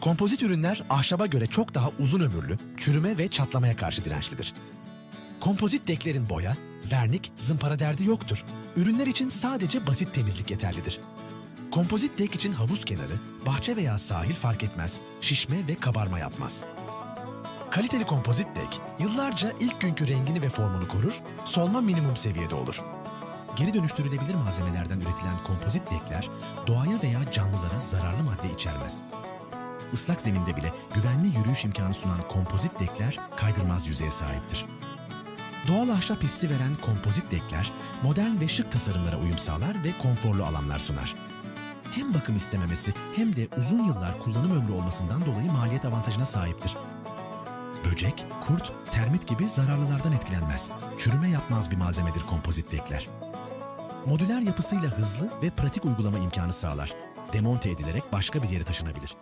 Kompozit ürünler ahşaba göre çok daha uzun ömürlü, çürüme ve çatlamaya karşı dirençlidir. Kompozit deklerin boya, vernik, zımpara derdi yoktur. Ürünler için sadece basit temizlik yeterlidir. Kompozit dek için havuz kenarı, bahçe veya sahil fark etmez, şişme ve kabarma yapmaz. Kaliteli kompozit dek yıllarca ilk günkü rengini ve formunu korur, solma minimum seviyede olur. Geri dönüştürülebilir malzemelerden üretilen kompozit dekler doğaya veya canlılara zararlı madde içermez. Islak zeminde bile güvenli yürüyüş imkanı sunan kompozit dekler kaydırmaz yüzeye sahiptir. Doğal ahşap hissi veren kompozit dekler modern ve şık tasarımlara uyum sağlar ve konforlu alanlar sunar. Hem bakım istememesi hem de uzun yıllar kullanım ömrü olmasından dolayı maliyet avantajına sahiptir. Böcek, kurt, termit gibi zararlılardan etkilenmez. Çürüme yapmaz bir malzemedir kompozit dekler. Modüler yapısıyla hızlı ve pratik uygulama imkanı sağlar. Demonte edilerek başka bir yere taşınabilir.